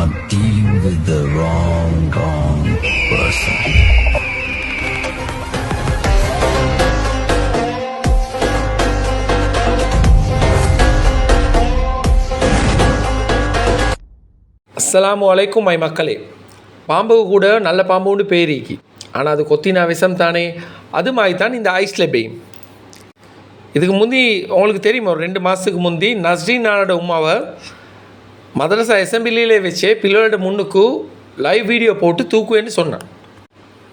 are dealing with the wrong, wrong person. அஸ்ஸலாமு அலைக்கும் my மக்களே பாம்புக்கு கூட நல்ல பாம்புன்னு பேரிக்கு ஆனால் அது கொத்தினா விஷம் தானே? அது மாதிரி தான் இந்த ஐஸ்ல பெயின் இதுக்கு முந்தி உங்களுக்கு தெரியுமா? ஒரு ரெண்டு மாதத்துக்கு முந்தி நஸ்ரீன் நானோட உமாவை மதரசா அசம்பிளியிலே வச்சே பிள்ளையோட முன்னுக்கு லைவ் வீடியோ போட்டு தூக்குவேன்னு சொன்னான்.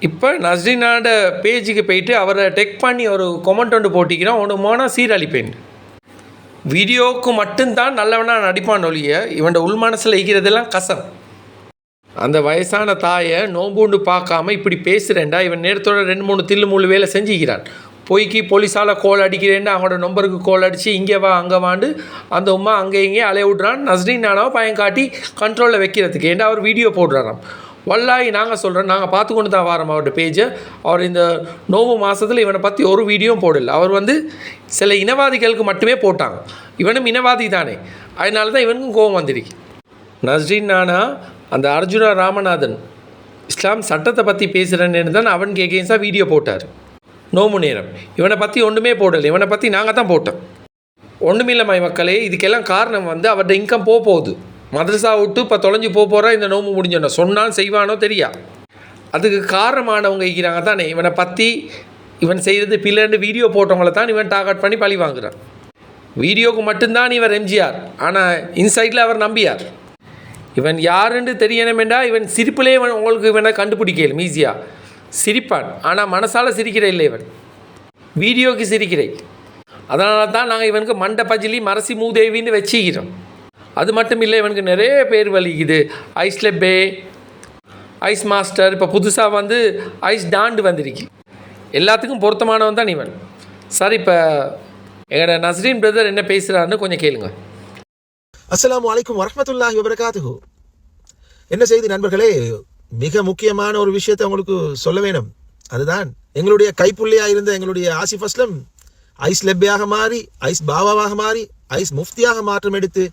இப்போ நஸ்ரீனாட பேஜுக்கு போயிட்டு அவரை டெக் பண்ணி ஒரு கொமெண்ட் ஒன்று போட்டிக்கிறான் ஒன்று மோனா சீரழிப்பேன். வீடியோவுக்கு மட்டும்தான் நல்லவனாக நடிப்பான் ஒழிய இவன் உள் மனசில் இருக்கிறதெல்லாம் கசம். அந்த வயசான தாயை நோம்புண்டு பார்க்காம இப்படி பேசுகிறேன்டா இவன் நேரத்தோட ரெண்டு மூணு தில்லு மூணு வேலை செஞ்சுக்கிறான். பொய்க்கு போலீஸால் கோல் அடிக்கிறேன்னு அவனோட நம்பருக்கு கோல் அடித்து இங்கே வா அங்கே வாண்டு அந்த உமா அங்கே இங்கே அலைய விட்றான் நஸ்ரீன் நானாவை பையன் காட்டி கண்ட்ரோலில் வைக்கிறதுக்கு. ஏன்டா அவர் வீடியோ போடுறாராம்? வல்லாய் நாங்கள் சொல்கிறோம் நாங்கள் பார்த்து கொண்டு தான் வரோம் அவரோட பேஜை அவர் இந்த நோவு மாதத்தில் இவனை பற்றி ஒரு வீடியோவும் போடல. அவர் வந்து சில இனவாதிகளுக்கு மட்டுமே போட்டாங்க. இவனும் இனவாதி தானே. அதனால தான் இவனுக்கும் கோபம் வந்திருக்கு. நஸ்ரீன் நானா அந்த அர்ஜுனா ராமநாதன் இஸ்லாம் சட்டத்தை பற்றி பேசுகிறேன்னு தான் அவனுக்கு எகேன்ஸ்டாக வீடியோ போட்டார். நோம்பு நேரம். இவனை பற்றி ஒன்றுமே போடலை. இவனை பற்றி நாங்கள் தான் போட்டோம். ஒன்றுமில்லை மக்களே இதுக்கெல்லாம் காரணம் வந்து அவர்கிட்ட இன்கம் போக போகுது. மதரசா விட்டு இப்போ தொலைஞ்சு போக போகிறா இந்த நோம்பு முடிஞ்சோன்னா. சொன்னான் செய்வானோ தெரியா? அதுக்கு காரணமானவங்க இருக்கிறாங்க தானே. இவனை பற்றி இவன் செய்கிறது பிள்ளைன்னு வீடியோ போட்டவங்கள தான் இவன் டார்கெட் பண்ணி பழி வாங்குறான். வீடியோவுக்கு மட்டும்தான் இவர் எம்ஜிஆர் ஆனால் இன்சைட்டில் அவர் நம்பியார். இவன் யாருன்னு தெரியணுமெண்டா இவன் சிரிப்பிலே இவன் உங்களுக்கு இவனை கண்டுபிடிக்கலும் ஈஸியாக சிரிப்பான். ஆனால் மனசால் சிரிக்கிற இல்லை இவன். வீடியோக்கு சிரிக்கிறேன் அதனால தான் நாங்கள் இவனுக்கு மண்டை பஜிலி மரசி மூதேவின்னு வச்சுக்கிறோம். அது மட்டும் இல்லை இவனுக்கு நிறைய பேர் வலிக்குது. ஐஸ் லெப்பே ஐஸ் மாஸ்டர் இப்போ புதுசாக வந்து ஐஸ் டாண்டு வந்திருக்கு. எல்லாத்துக்கும் பொருத்தமானவன் தான் இவன். சார் இப்போ எங்களோட நஸ்ரீன் பிரதர் என்ன பேசுகிறாருன்னு கொஞ்சம் கேளுங்க. அஸ்லாம் வலைக்கம் வரமத்துல்லாஹி வபரகாத்து என்ன செய்தி நண்பர்களே? மிக முக்கியமான ஒரு விஷயத்தை உங்களுக்கு சொல்ல வேணும். அதுதான் எங்களுடைய கைப்புள்ளியாக இருந்த எங்களுடைய ஆசிஃப் அஸ்லம் ஐஸ் லெப்பியாக மாறி ஐஸ் பாபாவாக மாறி ஐஸ் முஃப்தியாக மாற்றம் எடுத்து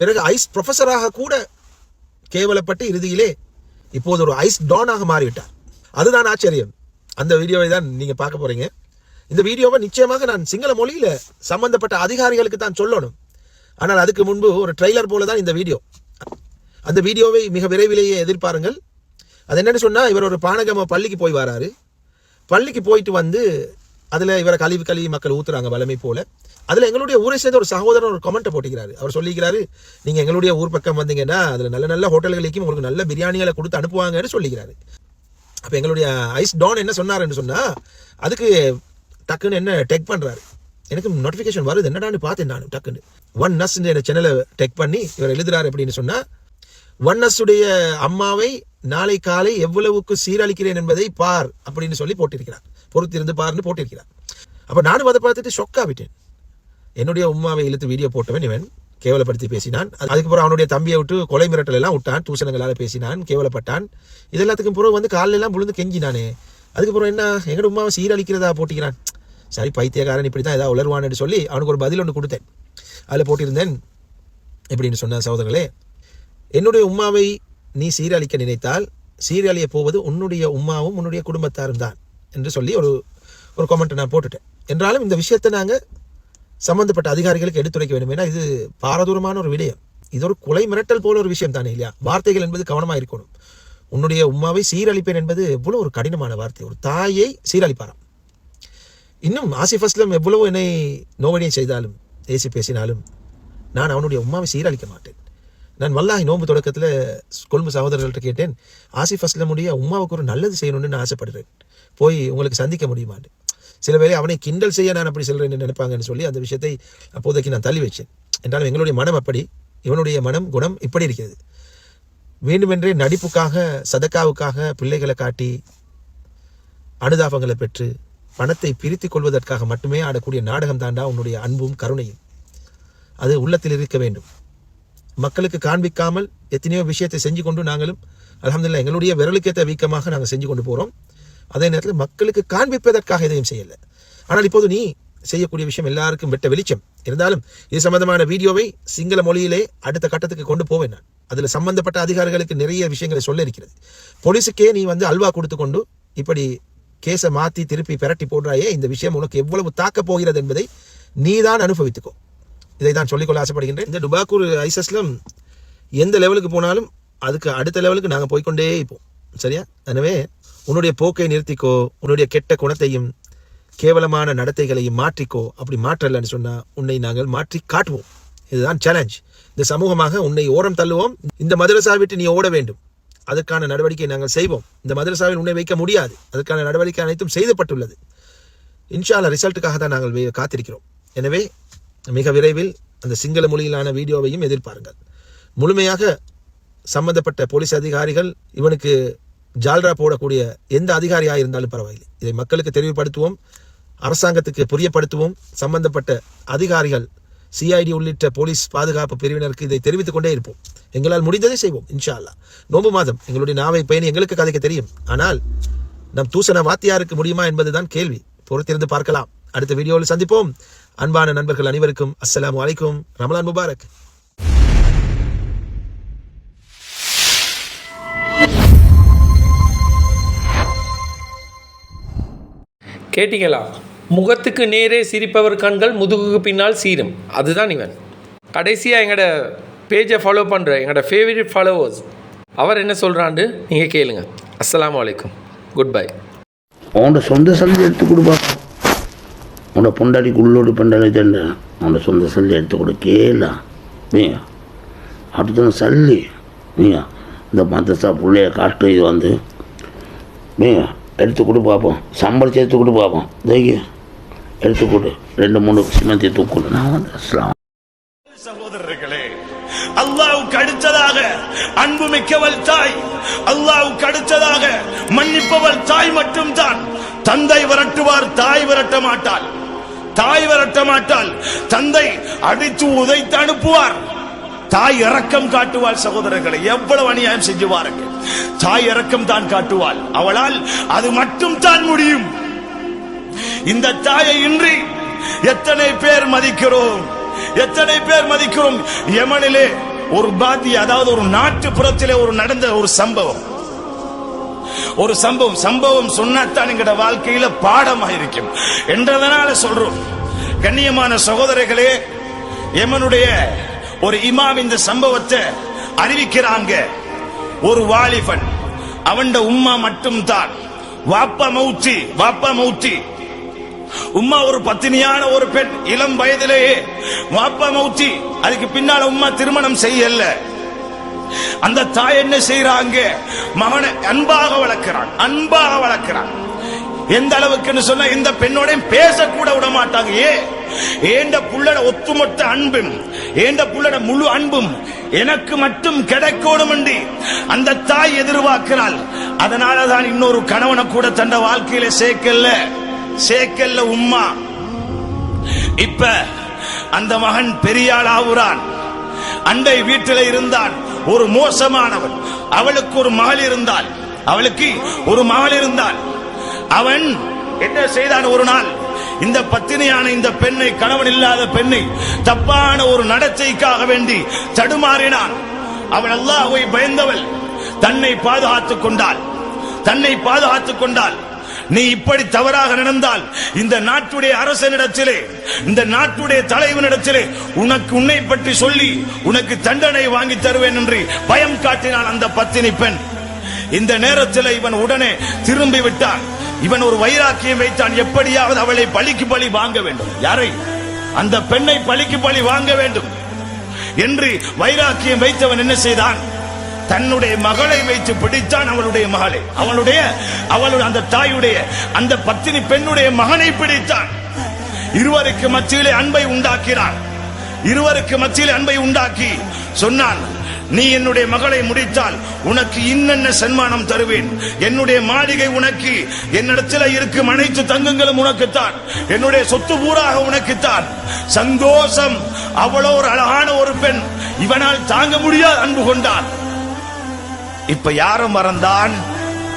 பிறகு ஐஸ் ப்ரொஃபஸராக கூட கேவலப்பட்டு இறுதியிலே இப்போது ஒரு ஐஸ் டானாக மாறிவிட்டார். அதுதான் ஆச்சரியம். அந்த வீடியோவை தான் நீங்கள் பார்க்க போகிறீங்க இந்த வீடியோவை நிச்சயமாக நான் சிங்கள மொழியில் சம்பந்தப்பட்ட அதிகாரிகளுக்கு தான் சொல்லணும். ஆனால் அதுக்கு முன்பு ஒரு ட்ரெய்லர் போல தான் இந்த வீடியோ. அந்த வீடியோவை மிக விரைவிலேயே எதிர்பாருங்கள். அது என்னென்னு சொன்னால் இவர் ஒரு பானகம பள்ளிக்கு போய் வராரு. பள்ளிக்கு போயிட்டு வந்து அதில் இவரை கழிவு கழிவு மக்கள் ஊற்றுறாங்க வளமை போல். அதில் எங்களுடைய ஊரை சேர்ந்த ஒரு சகோதரன் ஒரு கமெண்ட்டை போட்டிக்கிறாரு. அவர் சொல்லிக்கிறாரு நீங்கள் எங்களுடைய ஊர் பக்கம் வந்தீங்கன்னா அதில் நல்ல நல்ல ஹோட்டல்களுக்கு உங்களுக்கு நல்ல பிரியாணிகளை கொடுத்து அனுப்புவாங்கன்னு சொல்லிக்கிறாரு. அப்போ எங்களுடைய ஐஸ் டான் என்ன சொன்னாருன்னு சொன்னால் அதுக்கு டக்குன்னு என்ன டெக் பண்ணுறாரு எனக்கு நோட்டிஃபிகேஷன் வருது என்னடான்னு பார்த்தேன் நான் டக்குன்னு. ஒன் நஸ் என்ன சேனலை டெக் பண்ணி இவர் எழுதுறாரு அப்படின்னு சொன்னால் ஒன் அம்மாவை நாளை காலை எவ்வளவுக்கு சீரழிக்கிறேன் என்பதை பார் அப்படின்னு சொல்லி போட்டிருக்கிறார். பொறுத்திருந்து பார்னு போட்டிருக்கிறார். அப்போ நானும் அதை பார்த்துட்டு ஷொக் என்னுடைய உம்மாவை இழுத்து வீடியோ போட்டவன் இவன். கேவலப்படுத்தி பேசினான். அது- அதுக்கப்புறம் அவனுடைய தம்பியை விட்டு கொலை மிரட்டல் எல்லாம் விட்டான். தூசணங்களால பேசினான் கேவலப்பட்டான். இது எல்லாத்துக்கும் பிறகு வந்து காலிலெல்லாம் முழுந்து விழுந்து கெஞ்சினானே. அதுக்கப்புறம் என்ன? எங்கட உமாவை சீரழிக்கிறதா போட்டிக்கிறான். சரி பைத்தியக்காரன் இப்படி தான் ஏதாவது உளருவான்னு சொல்லி அவனுக்கு ஒரு பதில் ஒன்று கொடுத்தேன். அதில் போட்டிருந்தேன். எப்படின்னு சொன்ன சகோதரர்களே என்னுடைய உம்மாவை நீ சீரழிக்க நினைத்தால் சீரழிய போவது உன்னுடைய உம்மாவும் உன்னுடைய குடும்பத்தாரும் தான் என்று சொல்லி ஒரு ஒரு கமெண்ட் நான் போட்டுட்டேன். என்றாலும் இந்த விஷயத்தை நாங்கள் சம்மந்தப்பட்ட அதிகாரிகளுக்கு எடுத்துரைக்க வேண்டும். ஏன்னா இது பாரதூரமான ஒரு விடயம். இது ஒரு கொலை மிரட்டல் போல ஒரு விஷயம் தானே இல்லையா? வார்த்தைகள் என்பது கவனமாக இருக்கணும். உன்னுடைய உம்மாவை சீரழிப்பேன் என்பது எவ்வளோ ஒரு கடினமான வார்த்தை. ஒரு தாயை சீரழிப்பாராம். இன்னும் ஆசிஃப் அஸ்லம் எவ்வளவு என்னை நோவடியை செய்தாலும் ஏசி பேசினாலும் நான் அவனுடைய உம்மாவை சீரழிக்க மாட்டேன். நான் வல்லாஹி நோன்பு தொடக்கத்தில் கொழும்பு சகோதரர்கள்ட்ட கேட்டேன் ஆசிஃப் அஸ்லமுடைய உம்மாவுக்கு ஒரு நல்லது செய்யணும்னு நான் ஆசைப்படுறேன். போய் உங்களுக்கு சந்திக்க முடியுமான்னு. சில வேலை அவனை கிண்டல் செய்ய நான் அப்படி செல்கிறேன்னு நினைப்பாங்கன்னு சொல்லி அந்த விஷயத்தை அப்போதைக்கு நான் தள்ளி வச்சேன். என்றாலும் எங்களுடைய மனம் அப்படி இவனுடைய மனம் குணம் இப்படி இருக்கிறது. வேண்டுமென்றே நடிப்புக்காக சதக்காவுக்காக பிள்ளைகளை காட்டி அனுதாபங்களை பெற்று பணத்தை பிரித்து கொள்வதற்காக மட்டுமே ஆடக்கூடிய நாடகம் தாண்டா உன்னுடைய அன்பும் கருணையும். அது உள்ளத்தில் இருக்க வேண்டும். மக்களுக்கு காண்பிக்காமல் எத்தனையோ விஷயத்தை செஞ்சு கொண்டு நாங்களும் அலமதுல்லா எங்களுடைய விரலுக்கேற்ற வீக்கமாக நாங்கள் செஞ்சு கொண்டு போகிறோம் அதே நேரத்தில் மக்களுக்கு காண்பிப்பதற்காக எதையும் செய்யலை. ஆனால் இப்போது நீ செய்யக்கூடிய விஷயம் எல்லாருக்கும் வெட்ட வெளிச்சம். இருந்தாலும் இது சம்பந்தமான வீடியோவை சிங்கள மொழியிலே அடுத்த கட்டத்துக்கு கொண்டு போவேன் நான். அதில் சம்பந்தப்பட்ட அதிகாரிகளுக்கு நிறைய விஷயங்களை சொல்ல இருக்கிறது போலீஸுக்கே நீ வந்து அல்வா கொடுத்து கொண்டு இப்படி கேஸை மாற்றி திருப்பி பிரட்டி போடுறாயே இந்த விஷயம் உனக்கு எவ்வளவு தாக்கப் போகிறது என்பதை நீதான் அனுபவித்துக்கோ. இதை தான் சொல்லிக்கொள்ள ஆசைப்படுகின்றேன். இந்த டுபாக்கூர் ஐசஸில் எந்த லெவலுக்கு போனாலும் அதுக்கு அடுத்த லெவலுக்கு நாங்கள் போய்க்கொண்டே இருப்போம். சரியா? எனவே உன்னுடைய போக்கை நிறுத்திக்கோ உன்னுடைய கெட்ட குணத்தையும் கேவலமான நடத்தைகளையும் மாற்றிக்கோ. அப்படி மாற்றலன்னு சொன்னால் உன்னை நாங்கள் மாற்றி காட்டுவோம். இதுதான் சேலஞ்ச் இந்த சமூகமாக உன்னை ஓரம் தள்ளுவோம். இந்த மதுரசா விட்டு நீ ஓட வேண்டும். அதற்கான நடவடிக்கை நாங்கள் செய்வோம். இந்த மதுரசாவில் உன்னை வைக்க முடியாது. அதற்கான நடவடிக்கை அனைத்தும் செய்யப்பட்டுள்ளது இன்ஷால்லா ரிசல்ட்டுக்காக தான் நாங்கள் காத்திருக்கிறோம். எனவே மிக விரைவில் அந்த சிங்கள மொழியிலான வீடியோவையும் எதிர்பாருங்கள். முழுமையாக சம்பந்தப்பட்ட போலீஸ் அதிகாரிகள் இவனுக்கு ஜால்ரா போடக்கூடிய எந்த அதிகாரியாக இருந்தாலும் பரவாயில்லை. இதை மக்களுக்கு தெளிவுபடுத்துவோம் அரசாங்கத்துக்கு புரியப்படுத்துவோம். சம்பந்தப்பட்ட அதிகாரிகள் சிஐடி உள்ளிட்ட போலீஸ் பாதுகாப்பு பிரிவினருக்கு இதை தெரிவித்துக் கொண்டே இருப்போம். எங்களால் முடிந்ததை செய்வோம் இன்ஷா அல்லாஹ் நோம்பு மாதம் எங்களுடைய நாவை பயணி எங்களுக்கு கதைக்க தெரியும். ஆனால் நம் தூசண வாத்தியாருக்கு முடியுமா என்பதுதான் கேள்வி. பொறுத்திருந்து பார்க்கலாம். அடுத்த வீடியோவில் சந்திப்போம். அன்பான நண்பர்கள் அனைவருக்கும் அஸ்ஸலாமு அலைக்கும். ரமலான் முபாரக். கேட்டீங்களா? முகத்துக்கு நேரே சிரிப்பவர் கண்கள் முதுகுக்கு பின்னால் சீரும். அதுதான் இவன். கடைசியாக எங்களோட பேஜை ஃபாலோ பண்ணுற எங்களோட ஃபேவரட் ஃபாலோவர்ஸ் அவர் என்ன சொல்கிறான்னு நீங்கள் கேளுங்க. அஸ்ஸலாமு அலைக்கும். குட் பை உன்னோட சொந்த சல்லி எடுத்து கொடுப்பா உன்னோட பொண்டாடிக்கு உள்ளோடு பண்டாடி தண்ட உன்னோட சொந்த சல்லி எடுத்து கேளா நீயா? அடுத்த சல்லி. நீயா? இந்த மதசா பிள்ளைய காட்டு இது வந்து. நீயா? எடுத்து கொடு பார்ப்போம் சம்பளம் எடுத்து கொடு பார்ப்போம் தைய எடுத்து கொடு. ரெண்டு மூணு சிமந்தி தூக்கணும் நான் வந்து அஸ்லாம். சகோதரர்களே அல்லாவுக்கு அடுத்ததாக அன்பு மிக்கவள் தாய் அல்லாவுக்கு அடுத்ததாக மன்னிப்பவள் தாய் மட்டும்தான். தந்தை விரட்டுவார் தாய் விரட்ட மாட்டாள். தாய் விரட்ட மாட்டாள். தந்தை அடித்து உதைத்து அனுப்புவார். தாய் இரக்கம் காட்டுவாள் சகோதரர்களை. எவ்வளவு அநியாயம் செஞ்சு பாருங்க தாய் இரக்கம் தான் காட்டுவாள். அவளால் அது மட்டும் தான் முடியும். இந்த தாயை இன்றி எத்தனை பேர் மதிக்கிறோம்? எத்தனை பேர் மதிக்கிறோம்? யமனிலே ஒரு பாத்தி அதாவது ஒரு நாட்டுப்புறத்திலே ஒரு நடந்த ஒரு சம்பவம். ஒரு சம்பவம் சம்பவம் சொன்னாத்தான் எங்கட வாழ்க்கையில பாடமாயிருக்கும். என்றதனால சொல்றோம். கண்ணியமான சகோதரர்களே எமனுடைய ஒரு இமாம் இந்த சம்பவத்தை அறிவிக்கிறாங்க. ஒரு வாலிபன் அவன்ட உம்மா மட்டும் தான் வாப்பா மௌத்தி வாப்பா மௌத்தி. உம்மா ஒரு பத்தினியான ஒரு பெண் இளம் வயதிலேயே. வாப்பா மௌத்தி அதுக்கு பின்னால உம்மா திருமணம் செய்யல. அந்த தாய் என்ன செய்யறாங்க மகனை அன்பாக வளர்க்கிறான் அன்பாக வளர்க்கிறான். எந்த அளவுக்குன்னு சொன்னா இந்த பெண்ணோட பேசக்கூட விட மாட்டாங்க ஏ ஏண்ட புள்ளட ஒத்துமொத்த அன்பும் ஏண்ட புள்ளட முழு அன்பும் எனக்கு மட்டும் கிடைக்கணும் என்று அந்த தாய் எதிர்பார்க்கிறாள். அதனாலதான் இன்னொரு கணவனை கூட தன்னை வாழ்க்கையில சேர்க்கல. சேர்க்கல்ல உம்மா. இப்ப அந்த மகன் பெரியாள் ஆகுறான். அண்டை வீட்டில இருந்தான். ஒரு மோசமானவன் அவளுக்கு ஒரு மகள் இருந்தால் அவளுக்கு ஒரு மகள் இருந்தால் அவன் என்ன செய்தான் ஒரு நாள்? இந்த பத்தினியான இந்த பெண்ணை கணவன் இல்லாத பெண்ணை தப்பான ஒரு நடத்தைக்காக வேண்டி தடுமாறினான். அவள் அல்லாஹ்வை பயந்தவள். தன்னை பாதுகாத்துக் கொண்டாள். தன்னை பாதுகாத்துக் கொண்டாள். நீ இப்படி தவறாக நடந்தால் இந்த நாட்டுடைய அரசனிடத்திலே இந்த நாட்டுடைய தலைவனிடத்திலே உனக்கு உன்னை பற்றி சொல்லி உனக்கு தண்டனை வாங்கி தருவேன் என்று பயம் காட்டினான் அந்த பத்தினி பெண். இந்த நேரத்தில் இவன் உடனே திரும்பி விட்டான். இவன் ஒரு வைராக்கியம் வைத்தான். எப்படியாவது அவளை பழிக்கு பழி வாங்க வேண்டும். யாரை? அந்த பெண்ணை பழிக்கு பழி வாங்க வேண்டும். என்று வைராக்கியம் வைத்தவன் என்ன செய்தான்? தன்னுடைய மகளை வைத்து பிடித்தான் அவளுடைய மகளை. அவளுடைய அவளுடைய அந்த தாயுடைய அந்த பத்தினி பெண்ணுடைய மகனை பிடித்தான். இருவருக்கு மத்தியிலே அன்பை உண்டாக்கினான். இருவருக்கு மத்தியில் அன்பை உண்டாக்கி சொன்னான் நீ என்னுடைய மகளை முடித்தால் உனக்கு இன்னென்ன சன்மானம் தருவேன்? என்னுடைய மாளிகை உனக்கு என்னிடத்தில் இருக்கும் அனைத்து தங்குங்களும் உனக்குத்தான். என்னுடைய சொத்து பூராக உனக்குத்தான். சந்தோஷம் அவ்வளோ ஒரு அழகான ஒரு பெண். இவனால் தாங்க முடியாத அன்பு கொண்டான். இப்ப யாரும் மறந்தான்?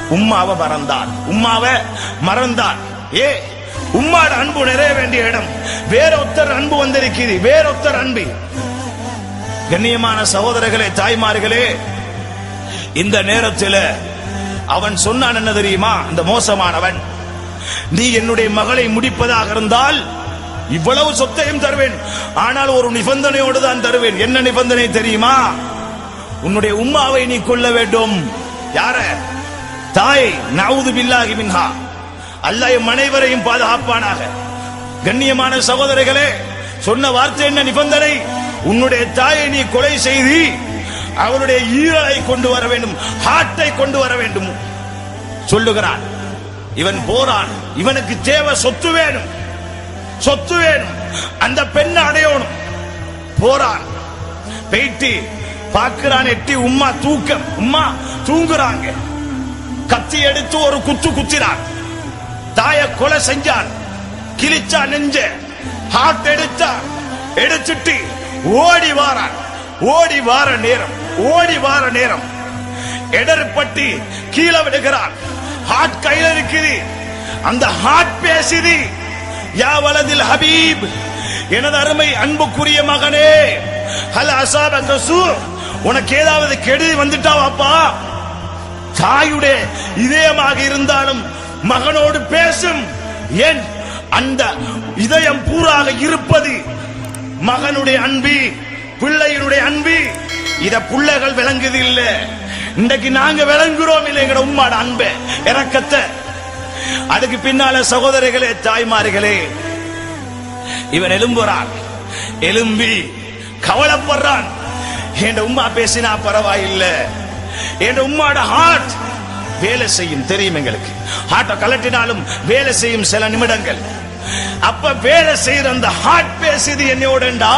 உம்மாவை மறந்தான். உம்மாவை மறந்தான். ஏ உம்மாட அன்பு நிறைய வேண்டிய இடம். வேற ஒருத்தர் அன்பு வந்திருக்கிறது வேற ஒருத்தர் அன்பு. கண்ணியமான சகோதரர்களே தாய்மார்களே இந்த நேரத்தில் அவன் சொன்னான் என்ன தெரியுமா? இந்த மோசமானவன். நீ என்னுடைய மகளை முடிப்பதாக இருந்தால் இவ்வளவு சொத்தையும் தருவேன். ஆனால் ஒரு நிபந்தனையோடு தான் தருவேன். என்ன நிபந்தனை தெரியுமா? உன்னுடைய உம்மாவை நீ கொள்ள வேண்டும். யார? தாய் நவுது பில்லாகி மின்ஹா. அல்லாஹ் எம் அனைவரையும் பாதுகாப்பானாக. கண்ணியமான சகோதரர்களே சொன்ன வார்த்தை என்ன நிபந்தனை? உன்னுடைய தாயை நீ கொலை செய்து அவருடைய ஈரலை கொண்டு வர வேண்டும் ஹார்ட்டை கொண்டு வர வேண்டும். சொல்லுகிறான் இவன் போறான் இவனுக்கு தேவை சொத்து வேணும். சொத்து வேணும். அந்த பெண்ணை அடையணும். போறான். போயிட்டு பார்க்கிறான் எட்டி உம்மா தூக்கம் உம்மா தூங்குறாங்க. கத்தி எடுத்து ஒரு குத்து குத்தினான். தாய கொலை செஞ்சான். கிழிச்சா நெஞ்ச. ஹார்ட் எடுத்தா எடுத்துட்டு ஓடி வாரான். ஓடி வார நேரம் ஓடி வார நேரம். எடர்பட்டு கீழே விடுகிறான். ஹார்ட் கையில இருக்குது. அந்த ஹார்ட் பேசுது. யா வலதில் ஹபீப். எனது அருமை அன்புக்குரிய மகனே. ஹலோ அசாப கசு உனக்கு ஏதாவது கெடுதி வந்துட்டா வாப்பா தாயுடைய இதயமாக இருந்தாலும் மகனோடு பேசும். ஏன்? அந்த இதயம் பூராக இருப்பது மகனுடைய அன்பு பிள்ளையினுடைய அன்பு. இத பிள்ளைகள் விளங்குது இல்ல. இன்றைக்கு நாங்க விளங்குறோம் இல்லை எங்கட உம்மாட அன்பை. இறக்கத்தை அதுக்கு பின்னால சகோதரிகளே தாய்மார்களே இவன் எலும்புறான். எலும்பி கவலைப்படுறான். என் உம்மா பேசினா பரவாயில்லை. என் உம்மாட ஹார்ட் வேலை செய்யும் தெரியும் எங்களுக்கு. ஹார்ட்டை கலட்டினாலும் வேலை செய்யும் சில நிமிடங்கள். அப்ப வேலை செய்யற அந்த ஹார்ட் பேசுது என்னோடண்டா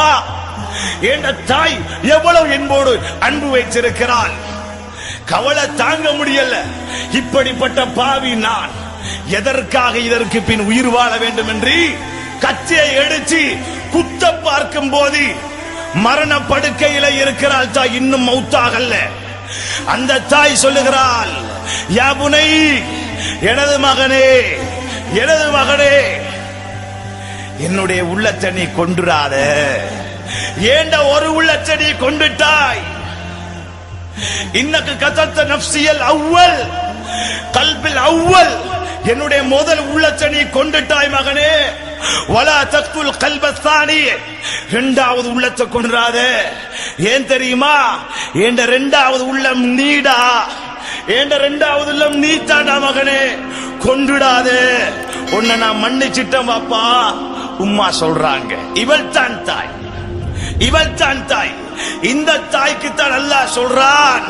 என் தாய் எவ்வளவு என்போடு அன்பு வைத்திருக்கிறாள். கவலை தாங்க முடியல. இப்படிப்பட்ட பாவி நான் எதற்காக இதற்கு பின் உயிர் வாழ வேண்டும் என்று கத்தியை எடுத்து குத்த பார்க்கும் போது மரண படுக்கையில இருக்கிறாள் தாய் இன்னும் மௌத்தாகல்ல. அந்த தாய் சொல்லுகிறாள் யாபுனை எனது மகனே எனது மகனே என்னுடைய உள்ளத்தை நீ கொண்டுராத ஏண்ட ஒரு உள்ளத்தை நீ கொண்டுட்டாய் இன்னக்கு கதத்த நப்சியல் அவ்வல் கல்பில் அவ்வல் என்னுடைய முதல் உள்ளத்தை நீ கொண்டுட்டாய் மகனே. வலா தக்துல் கல்பஸ்தானி இரண்டாவது உள்ளத்தை கொண்டுறாத ஏன் தெரியுமா? என்ற இரண்டாவது உள்ளம் நீடா. என்ற இரண்டாவது உள்ளம் நீத்தாடா மகனே. கொண்டுடாதே உன்னை நான் மன்னிச்சிட்டேன் பாப்பா. உம்மா சொல்றாங்க இவள் தான் தாய். இவள் தான் தாய். இந்த தாய்க்கு தான் அல்லாஹ் சொல்றான்.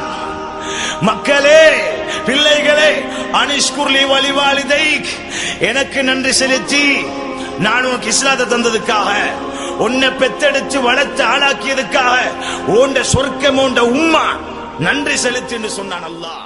மக்களே பிள்ளைகளே அனிஷ்குர்லி வழிவாளிதை எனக்கு நன்றி செலுத்தி. நான் உனக்கு இஸ்லாத்தை தந்ததுக்காக உன்னை பெத்தெடுத்து வளர்த்து ஆளாக்கியதுக்காக உண்ட சொர்க்கம் உண்ட உம்மா நன்றி செலுத்தி என்று சொன்னான் அல்லாஹ்.